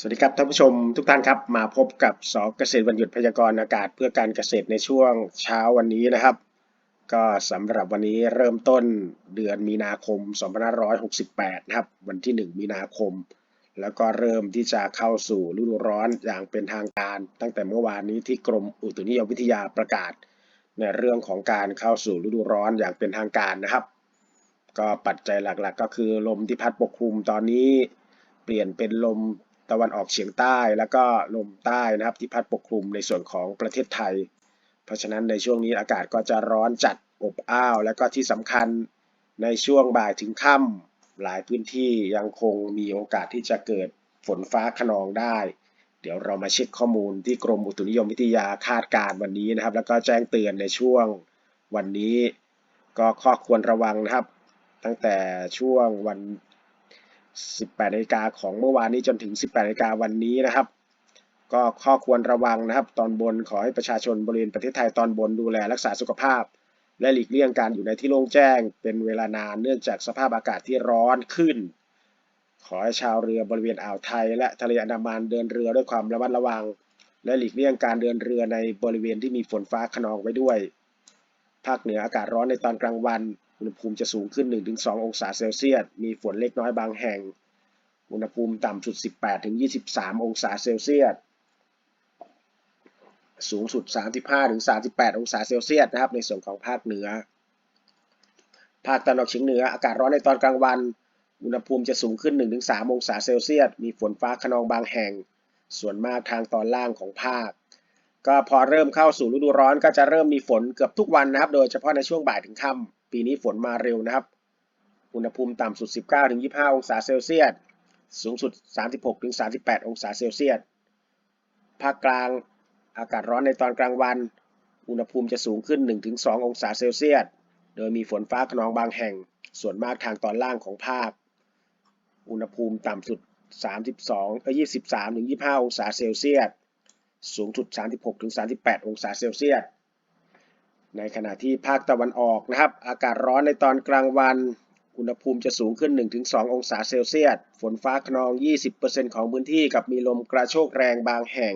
สวัสดีครับท่านผู้ชมทุกท่านครับ มาพบกับสอเกษตรวันหยุดพยากรณ์อากาศเพื่อการเกษตรในช่วงเช้าวันนี้นะครับ ก็สำหรับวันนี้เริ่มต้นเดือนมีนาคม 2568 นะครับ วันที่ 1 มีนาคม แล้วก็เริ่มที่จะเข้าสู่ฤดูร้อนอย่างเป็นทางการ ตั้งแต่เมื่อวานนี้ที่กรมอุตุนิยมวิทยาประกาศ ในเรื่องของการเข้าสู่ฤดูร้อนอย่างเป็นทางการนะครับ ก็ปัจจัยหลักๆ ก็คือลมที่พัดปกคลุมตอนนี้ เปลี่ยนเป็นลม ตะวันออกเฉียงใต้ แล้วก็ลมใต้นะครับที่พัดปกคลุมในส่วนของประเทศไทย เพราะฉะนั้นในช่วงนี้อากาศก็จะร้อนจัดอบอ้าว แล้วก็ที่สำคัญในช่วงบ่ายถึงค่ำหลายพื้นที่ยังคงมีโอกาสที่จะเกิดฝนฟ้าขนองได้ เดี๋ยวเรามาเช็คข้อมูลที่กรมอุตุนิยมวิทยาคาดการณ์วันนี้นะครับ แล้วก็แจ้งเตือนในช่วงวันนี้ ก็ข้อควรระวังนะครับ ตั้งแต่ช่วงวัน 18นาฬิกาของเมื่อวานนี้จนถึง 18นาฬิกาวันนี้นะครับ ก็ข้อควรระวังนะครับ ตอนบนขอให้ประชาชนบริเวณประเทศไทยตอนบนดูแลรักษาสุขภาพ และหลีกเลี่ยงการอยู่ในที่โล่งแจ้ง เป็นเวลานานเนื่องจากสภาพอากาศที่ร้อนขึ้น ขอให้ชาวเรือบริเวณอ่าวไทย และทะเลอันดามันเดินเรือด้วยความระมัดระวัง และหลีกเลี่ยงการเดินเรือในบริเวณที่มีฝนฟ้าขนองไว้ด้วย ภาคเหนืออากาศร้อนในตอนกลางวัน อุณหภูมิจะสูงขึ้น 1-2 องศาเซลเซียส มีฝนเล็กน้อยบางแห่ง อุณหภูมิต่ำสุด 18-23 องศาเซลเซียส สูงสุด 35-38 องศาเซลเซียสนะครับ ในส่วนของภาคเหนือ ภาคตะวันออกเฉียงเหนือ อากาศร้อนในตอนกลางวัน อุณหภูมิจะสูงขึ้น 1-3 องศาเซลเซียส มีฝนฟ้าขนองบางแห่ง ส่วนมากทางตอนล่างของภาคก็พอเริ่มเข้าสู่ฤดูร้อนก็จะเริ่มมีฝนเกือบทุกวันนะครับ โดยเฉพาะในช่วงบ่ายถึงค่ำ ปีนี้ฝนมาเร็วนะครับ อุณหภูมิต่ำสุด 19-25 องศาเซลเซียส สูงสุด 36-38 องศาเซลเซียส ภาคกลางอากาศร้อนในตอนกลางวัน อุณหภูมิจะสูงขึ้น 1-2 องศาเซลเซียส โดยมีฝนฟ้าขนองบางแห่ง ส่วนมากทางตอนล่างของภาค อุณหภูมิต่ำสุด 32เอ้ย23-25 องศาเซลเซียส สูงสุด 36-38 องศาเซลเซียส ในขณะที่ภาคตะวันออกนะครับ อากาศร้อนในตอนกลางวัน อุณหภูมิจะสูงขึ้น 1-2 องศาเซลเซียส ฝนฟ้าขนอง 20%ของพื้นที่กับมีลมกระโชกแรงบางแห่ง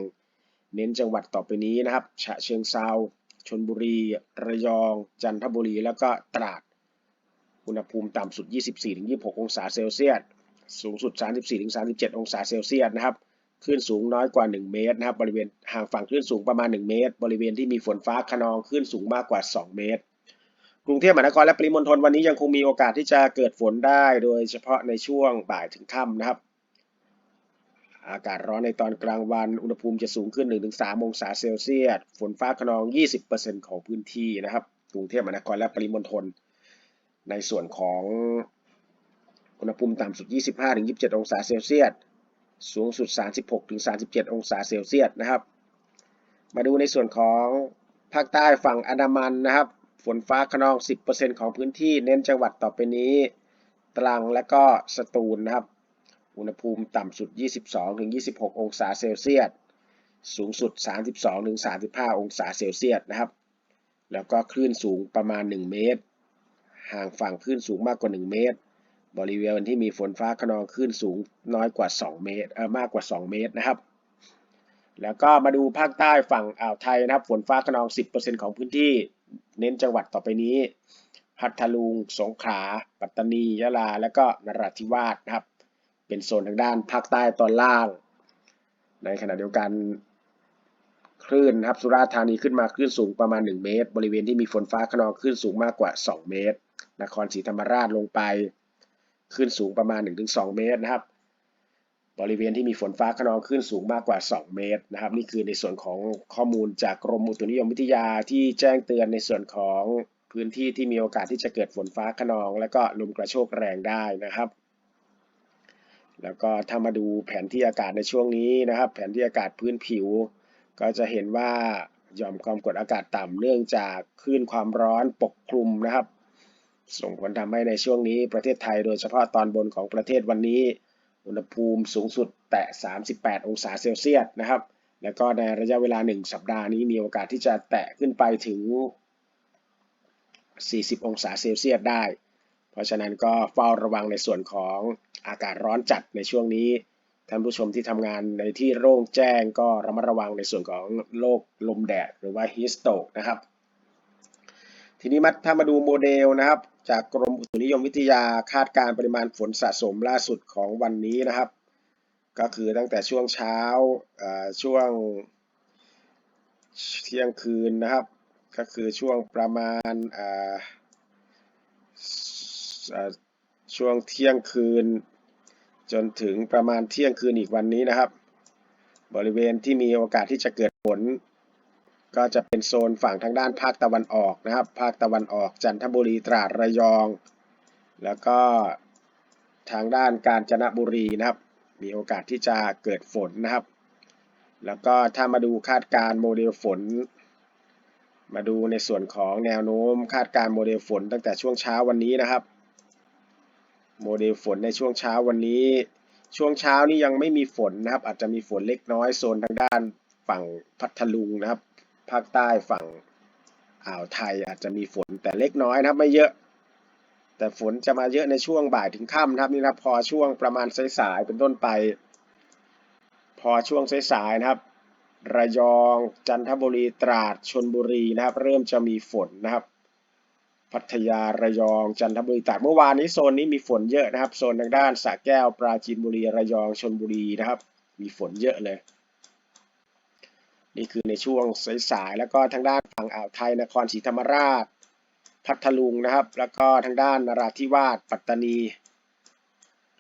เน้นจังหวัดต่อไปนี้นะครับ ฉะเชิงเซาชลบุรี ระยอง จันทบุรี แล้วก็ตราด อุณหภูมิต่ำสุด 24-26 องศาเซลเซียส สูงสุด 34-37 องศาเซลเซียสนะครับ คลื่นสูงน้อยกว่า 1 เมตรนะครับบริเวณห่างฝั่งคลื่นสูงประมาณ 1 เมตร บริเวณที่มีฝนฟ้าขนองคลื่นสูงมากกว่า 2 เมตร กรุงเทพมหานครและปริมณฑลวันนี้ยังคงมีโอกาสที่จะเกิดฝนได้ โดยเฉพาะในช่วงบ่ายถึงค่ำนะครับ อากาศร้อนในตอนกลางวันอุณหภูมิจะสูงขึ้น 1-3 องศาเซลเซียสฝนฟ้าขนอง 20%ของพื้นที่นะครับกรุงเทพมหานครและปริมณฑลในส่วนของอุณหภูมิต่ำสุด 25-27 องศาเซลเซียส สูงสุด 36-37 องศาเซลเซียสนะครับ มาดูในส่วนของภาคใต้ฝั่งอันดามันนะครับ ฝนฟ้าขนอง 10%ของพื้นที่เน้นจังหวัดต่อไปนี้ตรังและก็สตูลนะครับ อุณหภูมิต่ำสุด 22-26 องศาเซลเซียส สูงสุด 32-35 องศาเซลเซียสนะครับ แล้วก็คลื่นสูงประมาณ 1 เมตร ห่างฝั่งคลื่นสูงมากกว่า 1 เมตร บริเวณที่มีฝนฟ้าขนองคลื่นสูงน้อยกว่า 2 เมตรเออมากกว่า 2 เมตรนะครับ แล้วก็มาดูภาคใต้ฝั่งอ่าวไทยนะครับ ฝนฟ้าขนอง 10%ของพื้นที่ เน้นจังหวัดต่อไปนี้ พัทลุง สงขลา ปัตตานี ยะลา และก็นราธิวาสนะครับ เป็นโซนทางด้านภาคใต้ตอนล่าง ในขณะเดียวกันคลื่นนะครับสุราษฎร์ธานีขึ้นมาคลื่นสูงประมาณ 1 เมตร บริเวณที่มีฝนฟ้าขนองคลื่นสูงมากกว่า 2 เมตร นครศรีธรรมราชลงไป คลื่นสูงประมาณ 1-2 เมตรนะครับ บริเวณที่มีฝนฟ้าขนองคลื่นสูงมากกว่า 2 เมตรนะครับ นี่คือในส่วนของข้อมูลจากกรมอุตุนิยมวิทยาที่แจ้งเตือนในส่วนของพื้นที่ที่มีโอกาสที่จะเกิดฝนฟ้าขนอง และก็ลมกระโชกแรงได้นะครับ แล้วก็ถ้ามาดูแผนที่อากาศในช่วงนี้นะครับ แผนที่อากาศพื้นผิว ก็จะเห็นว่าหย่อมความกดอากาศต่ำเนื่องจากคลื่นความร้อนปกคลุมนะครับ ส่งผลทำให้ในช่วงนี้ประเทศไทยโดยเฉพาะตอนบนของประเทศวันนี้ อุณหภูมิสูงสุดแตะ 38 องศาเซลเซียสนะครับ แล้วก็ในระยะเวลา 1 สัปดาห์นี้มีโอกาสที่จะแตะขึ้นไปถึง 40 องศาเซลเซียสได้ เพราะฉะนั้นก็เฝ้าระวังในส่วนของอากาศร้อนจัดในช่วงนี้ ท่านผู้ชมที่ทำงานในที่โล่งแจ้งก็ระมัดระวังในส่วนของโรคลมแดดหรือว่าฮีสโตกนะครับทีนี้มาถ้ามาดูโมเดลนะครับ จากกรมอุตุนิยมวิทยาคาดการณ์ปริมาณฝนสะสมล่าสุดของวันนี้นะครับ ก็คือตั้งแต่ช่วงเช้าช่วงเที่ยงคืนนะครับ ก็คือช่วงประมาณช่วงเที่ยงคืน จนถึงประมาณเที่ยงคืนอีกวันนี้นะครับ บริเวณที่มีโอกาสที่จะเกิดฝน ก็จะเป็นโซนฝั่งทางด้านภาคตะวันออกนะครับ ภาคตะวันออกจันทบุรีตราดระยอง แล้วก็ทางด้านกาญจนบุรีนะครับ มีโอกาสที่จะเกิดฝนนะครับ แล้วก็ถ้ามาดูคาดการ์โมเดลฝน มาดูในส่วนของแนวโน้มคาดการ์โมเดลฝนตั้งแต่ช่วงเช้าวันนี้นะครับ โมเดลฝนในช่วงเช้าวันนี้ ช่วงเช้านี้ยังไม่มีฝนนะครับ อาจจะมีฝนเล็กน้อยโซนทางด้านฝั่งพัทลุงนะครับ ภาคใต้ฝั่งอ่าวไทยอาจจะมีฝนแต่เล็กน้อยนะครับไม่เยอะ แต่ฝนจะมาเยอะในช่วงบ่ายถึงค่ำนะครับนี่นะพอช่วงประมาณสายๆเป็นต้นไป พอช่วงสายๆนะครับ ระยองจันทบุรีตราดชนบุรีนะครับ เริ่มจะมีฝนนะครับ พัทยาระยองจันทบุรีตราดเมื่อวานนี้โซนนี้มีฝนเยอะนะครับโซนทางด้านสระแก้วปราจีนบุรีระยองชนบุรีนะครับ มีฝนเยอะเลย นี่คือในช่วงสายๆแล้วก็ทางด้านฝั่งอ่าวไทยนครศรีธรรมราช พัทลุงนะครับ แล้วก็ทางด้านนราธิวาสปัตตานี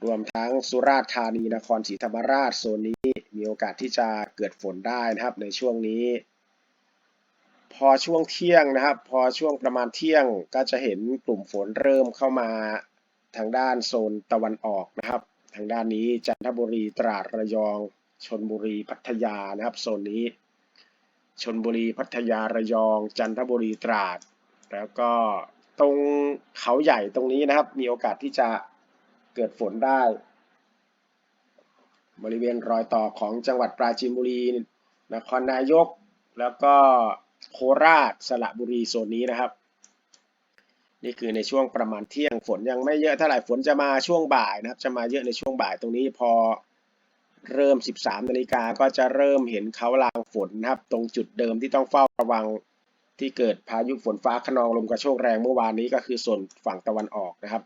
รวมทั้งสุราษฎร์ธานีนครศรีธรรมราชโซนนี้มีโอกาสที่จะเกิดฝนได้นะครับในช่วงนี้ พอช่วงเที่ยงนะครับ พอช่วงประมาณเที่ยงก็จะเห็นกลุ่มฝนเริ่มเข้ามาทางด้านโซนตะวันออกนะครับ ทางด้านนี้จันทบุรีตราดระยองชนบุรีพัทยานะครับโซนนี้ ชนบุรีพัทยาระยอง จันทบุรีตราด แล้วก็ตรงเขาใหญ่ตรงนี้นะครับ มีโอกาสที่จะเกิดฝนได้ บริเวณรอยต่อของจังหวัดปราจีนบุรี นครนายก แล้วก็โคราชสระบุรีโซนนี้นะครับ นี่คือในช่วงประมาณเที่ยงฝนยังไม่เยอะเท่าไหร่ฝนจะมาช่วงบ่ายนะครับ จะมาเยอะในช่วงบ่ายตรงนี้พอ เริ่ม 13นาฬิกาก็จะเริ่มเห็นเขาลางฝนนะครับ ตรงจุดเดิมที่ต้องเฝ้าระวังที่เกิดพายุฝนฟ้าขนองลมกระโชกแรงเมื่อวานนี้ก็คือส่วนฝั่งตะวันออกนะครับ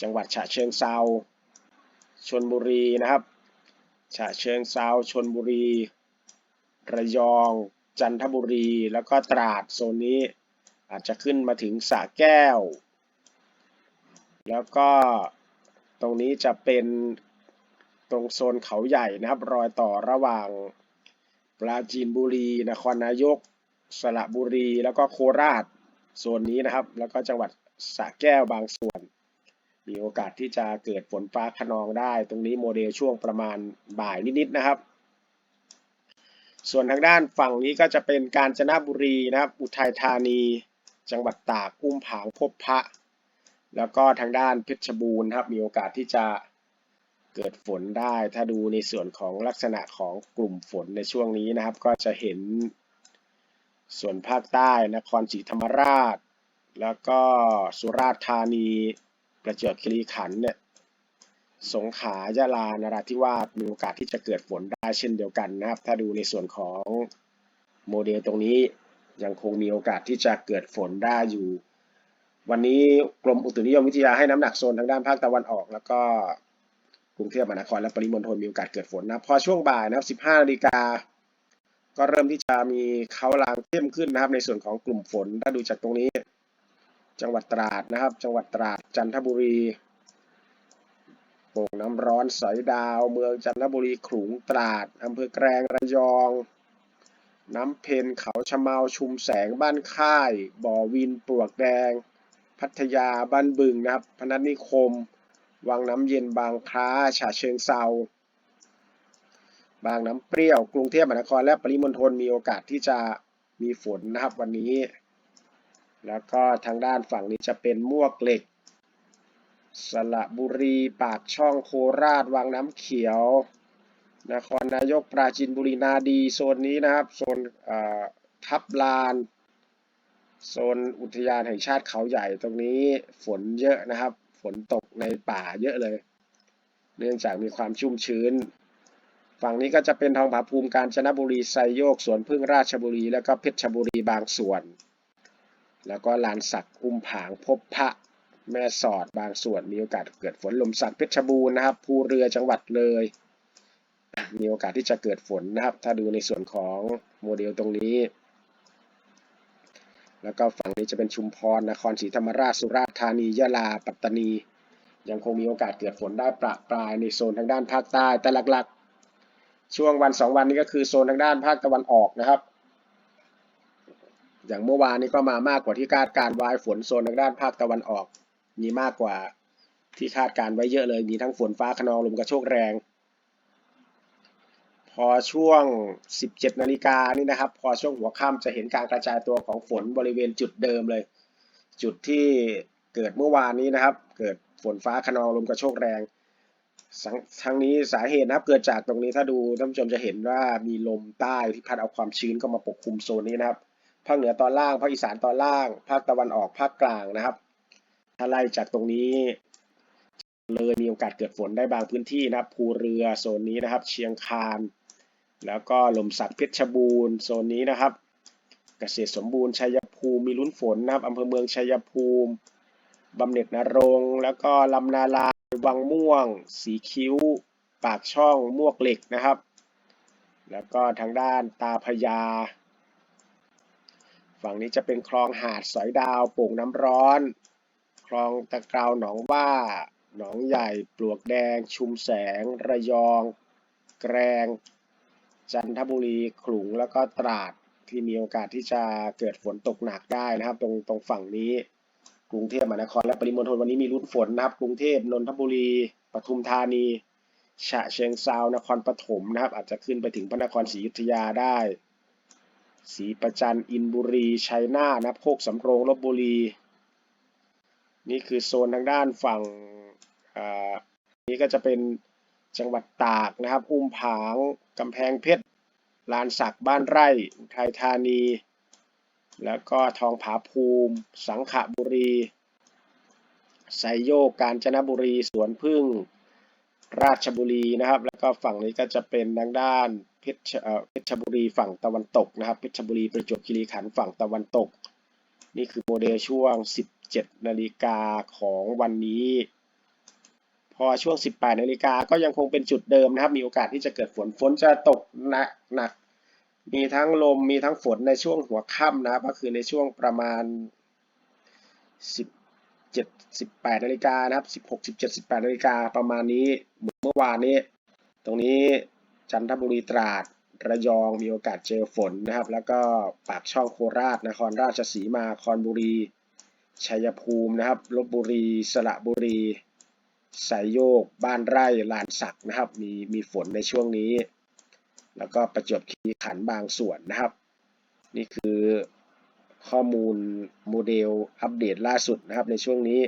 จังหวัดฉะเชิงเซาชนบุรีนะครับฉะเชิงเซาชนบุรี ระยอง จันทบุรี แล้วก็ตราดโซนนี้ อาจจะขึ้นมาถึงสระแก้ว แล้วก็ตรงนี้จะเป็น ตรงโซนเขาใหญ่นะครับ รอยต่อระหว่างปราจีนบุรี นครนายก สระบุรี แล้วก็โคราชโซนนี้นะครับ แล้วก็จังหวัดสระแก้วบางส่วน มีโอกาสที่จะเกิดฝนฟ้าขนองได้ ตรงนี้โมเดลช่วงประมาณบ่ายนิดๆนะครับ ส่วนทางด้านฝั่งนี้ก็จะเป็นกาญจนบุรีนะครับ อุทัยธานี จังหวัดตากอุ้มผางพบพระ แล้วก็ทางด้านเพชรบูรณ์ครับ มีโอกาสที่จะ เกิดฝนได้ ถ้าดูในส่วนของลักษณะของกลุ่มฝนในช่วงนี้นะครับ ก็จะเห็นส่วนภาคใต้นครศรีธรรมราช แล้วก็สุราษฎร์ธานี ประจวบคีรีขันธ์เนี่ยสงขลายะลานราธิวาสมีโอกาสที่จะเกิดฝนได้เช่นเดียวกันนะครับ ถ้าดูในส่วนของโมเดลตรงนี้ยังคงมีโอกาสที่จะเกิดฝนได้อยู่ วันนี้กรมอุตุนิยมวิทยาให้น้ำหนักโซนทางด้านภาคตะวันออก แล้วก็ กรุงเทพมหานครและปริมณฑลมีโอกาสเกิดฝนนะพอช่วงบ่ายนะครับ 15นาฬิกาก็เริ่มที่จะมีเขาลางเข้มขึ้นนะครับ ในส่วนของกลุ่มฝนถ้าดูจากตรงนี้ จังหวัดตราดนะครับ จังหวัดตราดจันทบุรีโป่งน้ำร้อนสอยดาว เมืองจันทบุรีขลุงตราดอำเภอแกลงระยอง น้ำเพนเขาชะเมาชุมแสงบ้านค่าย บ่อวินปลวกแดง พัทยาบ้านบึงนะครับ พนัสนิคม วังน้ำเย็นบางคล้าฉะเชิงเซาบางน้ำเปรี้ยว กรุงเทพมหานครและปริมณฑลมีโอกาสที่จะมีฝนนะครับวันนี้ แล้วก็ทางด้านฝั่งนี้จะเป็นมวกเหล็ก สระบุรีปากช่องโคราชวังน้ำเขียว นครนายกปราจีนบุรีนาดีโซนนี้นะครับโซนทับลาน โซนอุทยานแห่งชาติเขาใหญ่ตรงนี้ฝนเยอะนะครับ ฝนตกในป่าเยอะเลย เนื่องจากมีความชุ่มชื้น ฝั่งนี้ก็จะเป็นทองผาภูมิกาญจนบุรีไซโยกสวนพึ่งราชบุรี แล้วก็เพชรบุรีบางส่วน แล้วก็ลานสักอุ้มผางพบพระแม่สอดบางส่วนมีโอกาสเกิดฝนลมสักเพชรบูรณ์นะครับภูเรือจังหวัดเลย มีโอกาสที่จะเกิดฝนนะครับ ถ้าดูในส่วนของโมเดลตรงนี้ แล้วก็ฝั่งนี้จะเป็นชุมพร นครศรีธรรมราช สุราษฎร์ธานี ยะลา ปัตตานี ยังคงมีโอกาสเกิดฝนได้ประปรายในโซนทางด้านภาคใต้ แต่หลักๆ ช่วงวันสองวันนี้ก็คือโซนทางด้านภาคตะวันออกนะครับ อย่างเมื่อวานนี้ก็มามากกว่าที่คาดการไว้ ฝนโซนทางด้านภาคตะวันออก มีมากกว่าที่คาดการไว้เยอะเลย มีทั้งฝนฟ้าขนองลมกระโชกแรง พอช่วง 17 นาฬิกานี่นะครับ พอช่วงหัวค่ำจะเห็นการกระจายตัวของฝนบริเวณจุดเดิมเลย จุดที่เกิดเมื่อวานนี้นะครับ เกิดฝนฟ้าขนองลมกระโชกแรงสังทั้งนี้สาเหตุนะครับเกิดจากตรงนี้ถ้าดูท่านผู้ชมจะเห็นว่ามีลมใต้ที่พัดเอาความชื้นเข้ามาปกคลุมโซนนี้นะครับภาคเหนือตอนล่างภาคอีสานตอนล่าง ภาคตะวันออกภาคกลางนะครับ ถ้าไล่จากตรงนี้ เลยมีโอกาสเกิดฝนได้บางพื้นที่นะครับภูเรือโซนนี้นะครับ เชียงคาน แล้วก็ลมสักเพชรบูรณ์โซนนี้นะครับ เกษตรสมบูรณ์ชัยภูมิมีลุ้นฝนนะครับอำเภอเมืองชัยภูมิบำเหน็จนรงแล้วก็ลำนาลาวังม่วง สีคิ้ว ปากช่องมวกเหล็กนะครับ แล้วก็ทางด้านตาพญาฝั่งนี้จะเป็นคลองหาดสอยดาวโป่งน้ำร้อน คลองตะกราวหนองว่าหนองใหญ่ ปลวกแดง ชุมแสง ระยอง แกรง จันทบุรีขลุงแล้วก็ตราดที่มีโอกาสที่จะเกิดฝนตกหนักได้นะครับ ตรงตรงฝั่งนี้ กรุงเทพมหานครและปริมณฑลวันนี้มีลุ้นฝนนะครับ กรุงเทพนนทบุรีปทุมธานีฉะเชิงเซานครปฐมนะครับ อาจจะขึ้นไปถึงพระนครศรีอยุธยาได้ศรีประจันอินบุรีชัยนาทนะครับโคกสำโรงลบบุรี นี่คือโซนทางด้านฝั่งอ่านี้ก็จะเป็นจังหวัดตากนะครับ อุ้มผางกำแพงเพชร ลานสักบ้านไร่อุทัยธานี แล้วก็ทองผาภูมิ สังขบุรีไซโยกกาญจนบุรี สวนพึ่ง ราชบุรีนะครับ แล้วก็ฝั่งนี้ก็จะเป็นทางด้านเพชรเพชรบุรีฝั่งตะวันตกนะครับ เพชรบุรีประจวบคีรีขันธ์ฝั่งตะวันตก นี่คือโมเดลช่วง 17 นาฬิกาของวันนี้ อช่วง 18นาฬิกาก็ยังคงเป็นจุดเดิมนะครับ มีโอกาสที่จะเกิดฝนฝนจะตกหนักหนัก มีทั้งลมมีทั้งฝนในช่วงหัวค่ำนะครับ ก็คือในช่วงประมาณ 17 18นาฬิกานะครับ 16 17 18นาฬิกาประมาณนี้เมื่อวานนี้ ตรงนี้จันทบุรีตราดระยองมีโอกาสเจอฝนนะครับ แล้วก็ปากช่องโคราชนครราชสีมาคอนบุรีชัยภูมินะครับลบบุรีสระบุรี สายโยก บ้านไร่ลานสักนะครับ มีมีฝนในช่วงนี้ แล้วก็ประจวบคีรีขันธ์บางส่วนนะครับ นี่คือข้อมูลโมเดลอัปเดตล่าสุดนะครับในช่วงนี้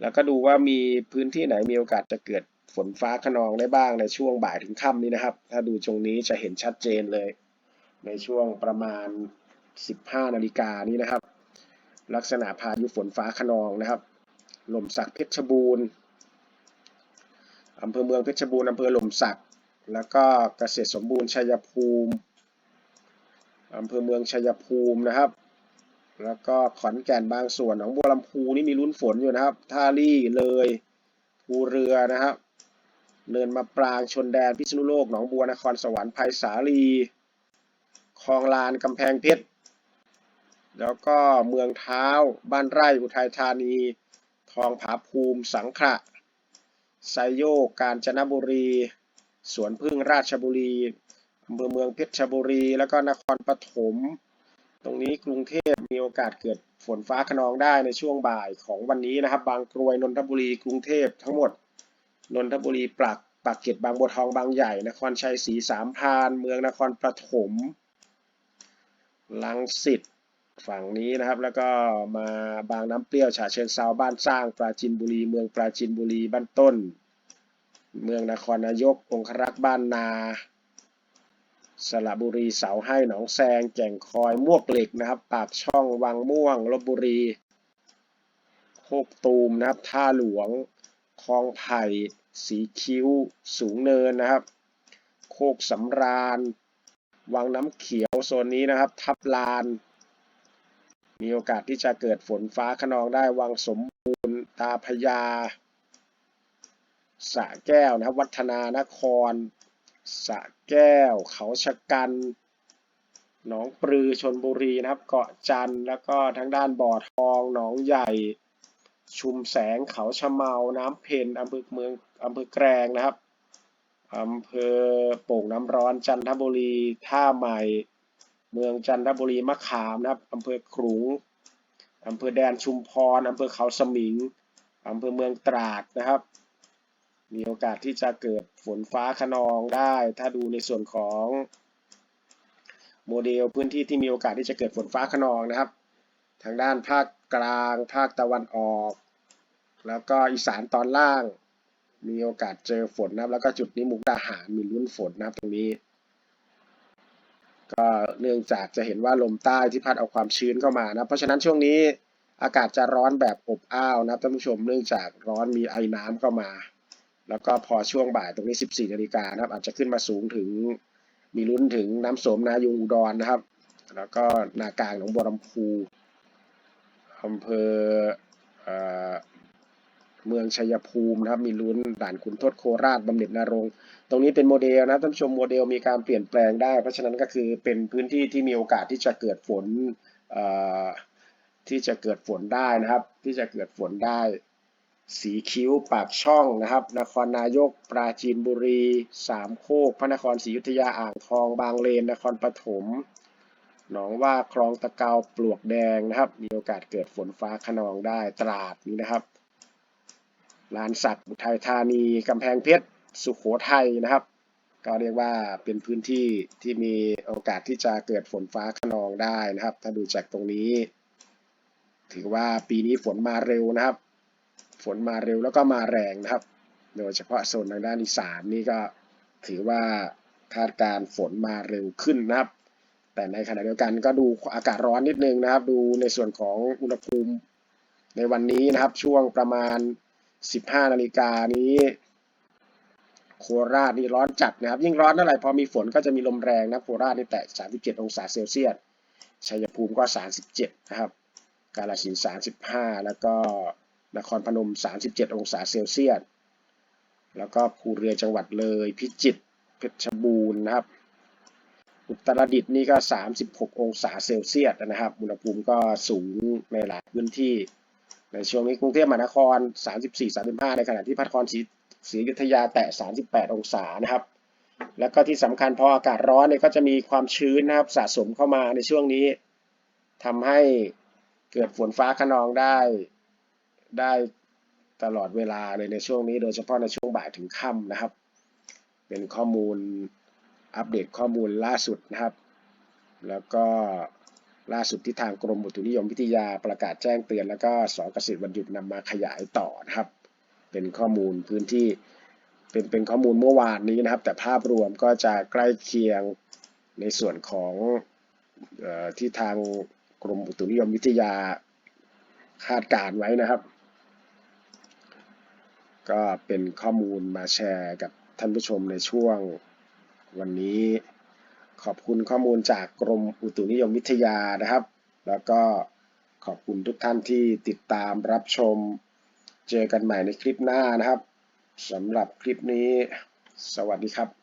แล้วก็ดูว่ามีพื้นที่ไหนมีโอกาสจะเกิดฝนฟ้าขนองได้บ้างในช่วงบ่ายถึงค่ำนี้นะครับ ถ้าดูตรงนี้จะเห็นชัดเจนเลย ในช่วงประมาณ 15 นาฬิกานี้นะครับ ลักษณะพายุฝนฟ้าขนองนะครับ ลมสักเพชรบูรณ์ อำเภอเมืองเพชรบูรณ์อำเภอหล่มสัก แล้วก็เกษตรสมบูรณ์ชัยภูมิอำเภอเมืองชัยภูมินะครับ แล้วก็ขอนแก่นบางส่วนของบัวลำพูนี่มีลุ้นฝนอยู่นะครับท่าลี่เลยภูเรือนะครับ เนินมาปรางชนแดนพิษณุโลกหนองบัวนครสวรรค์ไผ่สาลีคลองลานกำแพงเพชรแล้วก็เมืองเท้า บ้านไร่อุทัยธานี ทองผาภูมิสังขะ ไซโยกกาญจนบุรี สวนพึ่งราชบุรีอำเภอเมืองเพชรบุรี แล้วก็นครปฐม ตรงนี้กรุงเทพมีโอกาสเกิดฝนฟ้าขนองได้ในช่วงบ่ายของวันนี้นะครับ บางกรวยนนทบุรีกรุงเทพทั้งหมด นนทบุรีปลักปากเกร็ดบางบัวทองบางใหญ่ นครชัยศรีสามพาน เมืองนครปฐมลังสิต ฝั่งนี้นะครับ แล้วก็มาบางน้ำเปรี้ยวฉะเชิงเซาบ้านสร้าง ปราจินบุรี เมืองปราจินบุรีบ้านต้น เมืองนครนายก องครักษ์บ้านนา สระบุรีเสาให้หนองแซง แก่งคอยมวกเหล็กนะครับ ปากช่องวังม่วงลบบุรีโคกตูมนะครับ ท่าหลวงคลองไผ่สีคิ้ว สูงเนินนะครับ โคกสำราญ วังน้ำเขียวโซนนี้นะครับ ทับลาน มีโอกาสที่จะเกิดฝนฟ้าขนองได้วังสมบูรณ์ตาพญาสะแก้วนะครับวัฒนานครสะแก้ว เขาชะกันหนองปลือชนบุรีนะครับ เกาะจันทร์แล้วก็ทางด้านบ่อทองหนองใหญ่ ชุมแสงเขาชะเมาน้ำเพนอำเภอเมืองอำเภอแกลงนะครับอำเภอโป่งน้ำร้อนจันทบุรีท่าใหม่ เมืองจันทบุรีมะขามนะครับอำเภอขลุงอำเภอแดนชุมพรอำเภอเขาสมิงอำเภอเมืองตราดนะครับ มีโอกาสที่จะเกิดฝนฟ้าขนองได้ ถ้าดูในส่วนของโมเดลพื้นที่ที่มีโอกาสที่จะเกิดฝนฟ้าขนองนะครับ ทางด้านภาคกลาง ภาคตะวันออก แล้วก็อีสานตอนล่าง มีโอกาสเจอฝนนะครับ แล้วก็จุดนี้มุกดาหารมีลุ้นฝนนะครับตรงนี้ ก็เนื่องจากจะเห็นว่าลมใต้ที่พัดเอาความชื้นเข้ามานะ เพราะฉะนั้นช่วงนี้อากาศจะร้อนแบบอบอ้าวนะท่านผู้ชมเนื่องจากร้อนมีไอ้น้ำเข้ามา แล้วก็พอช่วงบ่ายตรงนี้ 14นาฬิกานะครับ อาจจะขึ้นมาสูงถึงมีลุ้นถึงน้ำโสมนายุงอุดรนะครับ แล้วก็นากลางหนองบัวลำพูอำเภอ เมืองชัยภูมินะครับ มีลุ้นด่านขุนทดโคราชบำเหน็จนารงตรงนี้เป็นโมเดลนะท่านผู้ชมโมเดลมีการเปลี่ยนแปลงได้ เพราะฉะนั้นก็คือเป็นพื้นที่ที่มีโอกาสที่จะเกิดฝนที่จะเกิดฝนได้นะครับ ที่จะเกิดฝนได้สีคิ้วปากช่องนะครับ นครนายก ปราจีนบุรี สามโคก พระนครศรีอยุธยาอ่างทอง บางเลน นครปฐมหนองว่าคลองตะเกาปลวกแดงนะครับ มีโอกาสเกิดฝนฟ้าขนองได้ตราดนี้นะครับ ลานสักอุทัยธานีกำแพงเพชรสุขโขทัยนะครับ ก็เรียกว่าเป็นพื้นที่ที่มีโอกาสที่จะเกิดฝนฟ้าขนองได้นะครับ ถ้าดูจากตรงนี้ ถือว่าปีนี้ฝนมาเร็วนะครับ ฝนมาเร็วแล้วก็มาแรงนะครับ โดยเฉพาะโซนทางด้านอีสานนี่ก็ถือว่าคาดการ์ฝนมาเร็วขึ้นนะครับ แต่ในขณะเดียวกันก็ดูอากาศร้อนนิดนึงนะครับ ดูในส่วนของอุณหภูมิในวันนี้นะครับช่วงประมาณ 15 นาฬิกานี้ โคราชนี่ร้อนจัดนะครับ ยิ่งร้อนเท่าไหร่พอมีฝนก็จะมีลมแรงนะโคราชนี่แตะ 37 องศาเซลเซียสชัยภูมิก็ 37 นะครับ กาฬสินธุ์35 แล้วก็นครพนม 37 องศาเซลเซียสแล้วก็ภูเรือจังหวัดเลย พิจิตรเพชรบูรณ์นะครับ อุตรดิตถ์นี่ก็ 36 องศาเซลเซียสนะครับ อุณหภูมิก็สูงในหลายพื้นที่ ในช่วงนี้กรุงเทพมหานคร 34-35 ในขณะที่พระนครศรีศรีอยุธยาแตะ 38 องศานะครับ แล้วก็ที่สำคัญพออากาศร้อนเนี่ยก็จะมีความชื้นนะครับสะสมเข้ามาในช่วงนี้ทำให้เกิดฝนฟ้าขนองได้ได้ตลอดเวลาเลยในช่วงนี้ โดยเฉพาะในช่วงบ่ายถึงค่ำนะครับ เป็นข้อมูลอัปเดตข้อมูลล่าสุดนะครับ แล้วก็ ล่าสุดที่ทางกรมอุตุนิยมวิทยาประกาศแจ้งเตือน แล้วก็สเกษตรวันหยุดนำมาขยายต่อนะครับ เป็นข้อมูลพื้นที่เป็นเป็นข้อมูลเมื่อวานนี้นะครับ แต่ภาพรวมก็จะใกล้เคียงในส่วนของออที่ทางกรมอุตุนิยมวิทยาคาดการไว้นะครับ ก็เป็นข้อมูลมาแชร์กับท่านผู้ชมในช่วงวันนี้ ขอบคุณข้อมูลจากกรมอุตุนิยมวิทยานะครับ แล้วก็ขอบคุณทุกท่านที่ติดตามรับชม เจอกันใหม่ในคลิปหน้านะครับสำหรับคลิปนี้ สวัสดีครับ